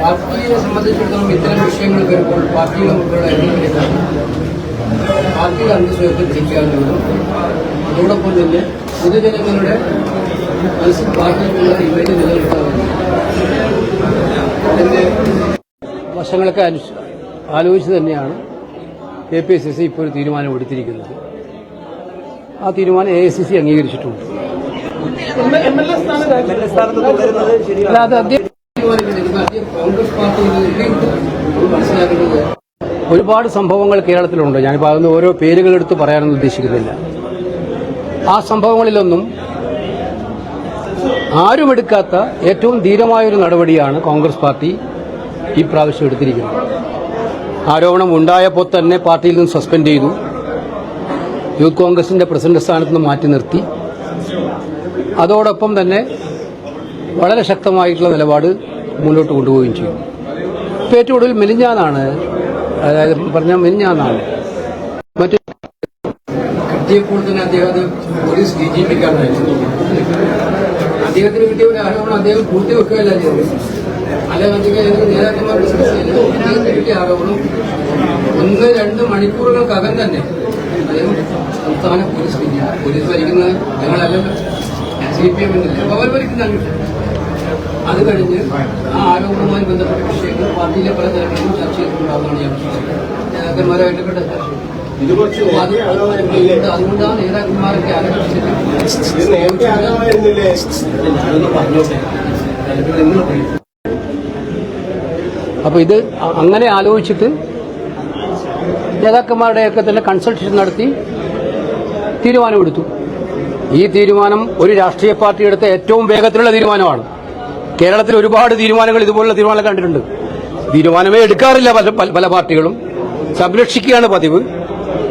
പാർട്ടിയെ സംബന്ധിച്ചിടത്തോളം ഇത്തരം വിഷയങ്ങൾ വരുമ്പോൾ പാർട്ടിയുടെ മുമ്പിലുള്ള എണ്ണം പാർട്ടിയുടെ അന്തസ്വയത്തിൽ തിരിക്കാവുന്നതും അതോടൊപ്പം തന്നെ പൊതുജനങ്ങളുടെ മനസ്സിൽ പാർട്ടിക്കുള്ള ഇമേജ് നിലനിർത്താറുണ്ട് വശങ്ങളൊക്കെ ആലോചിച്ച് തന്നെയാണ് കെ പി സി സി ഇപ്പോൾ ഒരു തീരുമാനം എടുത്തിരിക്കുന്നത്. ആ തീരുമാനം എ ഐ സി സി അംഗീകരിച്ചിട്ടുണ്ട്. അല്ല അത് അദ്ദേഹം തീരുമാനിക്കുന്നത് ഒരുപാട് സംഭവങ്ങൾ കേരളത്തിലുണ്ട്. ഞാനിപ്പോൾ അതൊന്നും ഓരോ പേരുകൾ എടുത്ത് പറയാനൊന്നും ഉദ്ദേശിക്കുന്നില്ല. ആ സംഭവങ്ങളിലൊന്നും ആരും എടുക്കാത്ത ഏറ്റവും ധീരമായൊരു നടപടിയാണ് കോൺഗ്രസ് പാർട്ടി ഈ പ്രാവശ്യം എടുത്തിരിക്കുന്നത്. ആരോപണം ഉണ്ടായപ്പോൾ തന്നെ പാർട്ടിയിൽ നിന്ന് സസ്പെൻഡ് ചെയ്തു. യൂത്ത് കോൺഗ്രസിന്റെ പ്രസിഡന്റ് സ്ഥാനത്ത് നിന്ന് മാറ്റി നിർത്തി. അതോടൊപ്പം തന്നെ വളരെ ശക്തമായിട്ടുള്ള നിലപാട് മുന്നോട്ട് കൊണ്ടുപോവുകയും ചെയ്യും. ഇപ്പം ഏറ്റവും കൂടുതൽ മെലിഞ്ഞാന്നാണ് അതായത് പറഞ്ഞ മെലിഞ്ഞാന്നാണ്. മറ്റു പോലീസ് അദ്ദേഹം ഒന്ന് രണ്ട് മണിക്കൂറുകൾക്കകം തന്നെ അദ്ദേഹം സംസ്ഥാന പോലീസ് പോലീസ് ഭരിക്കുന്നത് ഞങ്ങളെല്ലാം. സി പി എമ്മിനല്ലേ. അവർ ഭരിക്കുന്നതാണ്. അത് കഴിഞ്ഞ് ആ ആരോപണവുമായി ബന്ധപ്പെട്ട വിഷയങ്ങൾ പാർട്ടിയിലെ പല തരത്തിലും ചർച്ച ചെയ്തിട്ടുണ്ടാവുന്നതാണ് ഞാൻ വിശ്വസിക്കുന്നത്. നേതാക്കന്മാരായിട്ട് ബന്ധപ്പെട്ട അതുകൊണ്ടാണ് നേതാക്കന്മാരൊക്കെ ആലോചിച്ചത് അപ്പൊ ഇത് അങ്ങനെ ആലോചിച്ചിട്ട് നേതാക്കന്മാരുടെയൊക്കെ തന്നെ കൺസൾട്ടേഷൻ നടത്തി തീരുമാനമെടുത്തു. ഈ തീരുമാനം ഒരു രാഷ്ട്രീയ പാർട്ടി എടുത്ത ഏറ്റവും വേഗത്തിലുള്ള തീരുമാനമാണ്. കേരളത്തിൽ ഒരുപാട് തീരുമാനങ്ങൾ ഇതുപോലുള്ള തീരുമാനങ്ങൾ കണ്ടിട്ടുണ്ട്. തീരുമാനമേ എടുക്കാറില്ല പല പല- പാർട്ടികളും. സംരക്ഷിക്കുകയാണ് പതിവ്.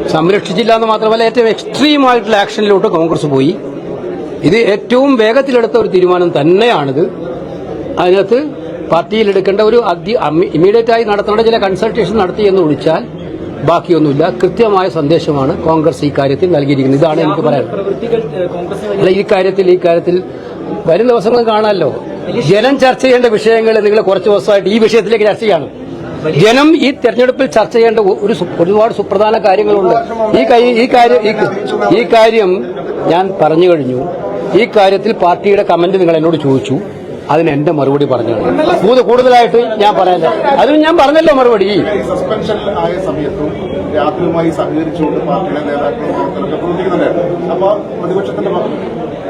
സംരക്ഷിച്ചില്ല എന്ന് മാത്രമല്ല ഏറ്റവും എക്സ്ട്രീം ആയിട്ടുള്ള ആക്ഷനിലോട്ട് കോൺഗ്രസ് പോയി. ഇത് ഏറ്റവും വേഗത്തിലെടുത്ത ഒരു തീരുമാനം തന്നെയാണിത്. അതിനകത്ത് പാർട്ടിയിൽ എടുക്കേണ്ട ഒരു ഇമ്മീഡിയറ്റ് ആയി നടത്തേണ്ട ചില കൺസൾട്ടേഷൻ നടത്തി എന്ന് വിളിച്ചാൽ ബാക്കിയൊന്നുമില്ല. കൃത്യമായ സന്ദേശമാണ് കോൺഗ്രസ് ഈ കാര്യത്തിൽ നൽകിയിരിക്കുന്നത്. ഇതാണ് എനിക്ക് പറയാനുള്ളത്. അല്ല ഈ കാര്യത്തിൽ ഈ കാര്യത്തിൽ വരും ദിവസങ്ങൾ കാണാമല്ലോ. ജനം ചർച്ച ചെയ്യേണ്ട വിഷയങ്ങൾ നിങ്ങൾ കുറച്ച് ദിവസമായിട്ട് ഈ വിഷയത്തിലേക്ക് ചർച്ച ചെയ്യാണ്. ജനം ഈ തെരഞ്ഞെടുപ്പിൽ ചർച്ച ചെയ്യേണ്ട ഒരു ഒരുപാട് സുപ്രധാന കാര്യങ്ങളുണ്ട്. ഈ ഈ കാര്യം ഈ കാര്യം ഞാൻ പറഞ്ഞു കഴിഞ്ഞു. ഈ കാര്യത്തിൽ പാർട്ടിയുടെ കമന്റ് നിങ്ങൾ എന്നോട് ചോദിച്ചു. അതിന് എന്റെ മറുപടി പറഞ്ഞു കൂടുതൽ കൂടുതലായിട്ട് ഞാൻ പറയാനില്ല അതിന് ഞാൻ പറഞ്ഞല്ലോ മറുപടി. സസ്പെൻഷൻ ആയ സമയത്തും രാത്രിയുമായി സഹകരിച്ചുകൊണ്ട് പാർട്ടിയുടെ നേതാക്കളും പ്രവർത്തകരൊക്കെ പ്രവർത്തിക്കുന്നുണ്ടായിരുന്നു. അപ്പോൾ പ്രതിപക്ഷത്തിന്റെ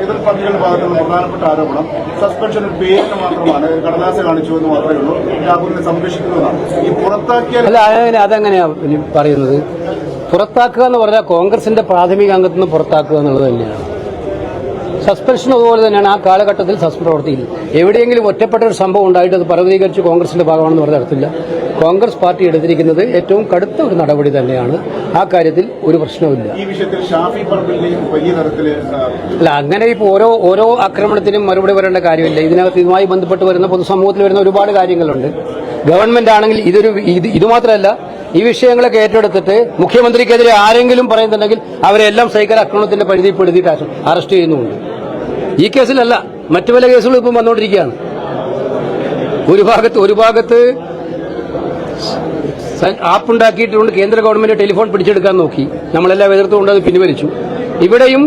എതിർ പാർട്ടികളുടെ ഭാഗത്തു നിന്ന് പ്രധാനപ്പെട്ട ആരോപണം സസ്പെൻഷൻ പേരിന് മാത്രമാണ് കടലാസ് കാണിച്ചു എന്ന് മാത്രമേ ഉള്ളൂ. രാഹുലിനെ സംരക്ഷിക്കുന്നതാണ് ഈ പുറത്താക്കിയ അല്ല അതങ്ങനെ അതെങ്ങനെയാ പറയുന്നത്? പുറത്താക്കുക എന്ന് പറഞ്ഞാൽ കോൺഗ്രസിന്റെ പ്രാഥമിക അംഗത്തു നിന്ന് പുറത്താക്കുക എന്നുള്ളത് തന്നെയാണ്. സസ്പെൻഷൻ അതുപോലെ തന്നെയാണ്. ആ കാലഘട്ടത്തിൽ സസ്പെൻഷൻ പ്രവർത്തിയില്ല എവിടെയെങ്കിലും ഒറ്റപ്പെട്ട ഒരു സംഭവം ഉണ്ടായിട്ട് അത് പർവതീകരിച്ച് കോൺഗ്രസിന്റെ ഭാഗമാണെന്ന് പറഞ്ഞ നടത്തില്ല കോൺഗ്രസ് പാർട്ടി എടുത്തിരിക്കുന്നത് ഏറ്റവും കടുത്ത ഒരു നടപടി തന്നെയാണ്. ആ കാര്യത്തിൽ ഒരു പ്രശ്നവുമില്ല. അല്ല അങ്ങനെ ഇപ്പോൾ ഓരോ ഓരോ ആക്രമണത്തിനും മറുപടി വരേണ്ട കാര്യമില്ല. ഇതിനകത്ത് ഇതുമായി ബന്ധപ്പെട്ട് വരുന്ന പൊതുസമൂഹത്തിൽ വരുന്ന ഒരുപാട് കാര്യങ്ങളുണ്ട്. ഗവൺമെന്റ് ആണെങ്കിൽ ഇതൊരു ഇത് ഇത് മാത്രമല്ല ഈ വിഷയങ്ങളൊക്കെ ഏറ്റെടുത്തിട്ട് മുഖ്യമന്ത്രിക്കെതിരെ ആരെങ്കിലും പറയുന്നുണ്ടെങ്കിൽ അവരെല്ലാം സൈക്കിൾ ആക്രമണത്തിന്റെ പരിധിപ്പെടുത്തിയിട്ട് അറ- അറസ്റ്റ് ചെയ്യുന്നുമുണ്ട്. ഈ കേസിലല്ല മറ്റു പല കേസുകളും ഇപ്പം വന്നുകൊണ്ടിരിക്കുകയാണ് ഒരു ഭാഗത്ത് ഒരു ഭാഗത്ത് ആപ്പ് ഉണ്ടാക്കിയിട്ടുണ്ട് കേന്ദ്ര ഗവൺമെന്റ് ടെലിഫോൺ പിടിച്ചെടുക്കാൻ നോക്കി. നമ്മളെല്ലാം എതിർത്തുകൊണ്ട് അത് പിൻവലിച്ചു. ഇവിടെയും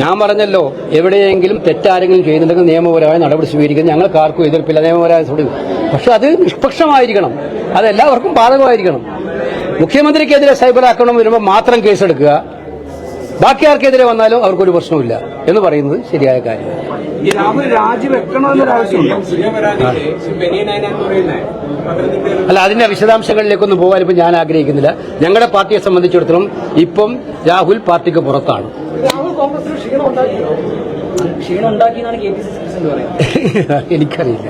ഞാൻ പറഞ്ഞല്ലോ എവിടെയെങ്കിലും തെറ്റാരെങ്കിലും ചെയ്യുന്നുണ്ടെങ്കിൽ നിയമപരമായ നടപടി സ്വീകരിക്കുന്നത് ഞങ്ങൾക്ക് ആർക്കും എതിർപ്പില്ല. നിയമപരമായ നടപടി. പക്ഷെ അത് നിഷ്പക്ഷമായിരിക്കണം. അത് എല്ലാവർക്കും ബാധകമായിരിക്കണം. മുഖ്യമന്ത്രിക്കെതിരെ സൈബർ ആക്രമണം വരുമ്പോൾ മാത്രം കേസെടുക്കുക. ബാക്കി ആർക്കെതിരെ വന്നാലും അവർക്കൊരു പ്രശ്നമില്ല എന്ന് പറയുന്നത് ശരിയായ കാര്യമാണ് അല്ല അതിന്റെ വിശദാംശങ്ങളിലേക്കൊന്നും പോകാൻ ഇപ്പം ഞാൻ ആഗ്രഹിക്കുന്നില്ല. ഞങ്ങളുടെ പാർട്ടിയെ സംബന്ധിച്ചിടത്തോളം ഇപ്പം രാഹുൽ പാർട്ടിക്ക് പുറത്താണ്. എനിക്കറിയില്ല.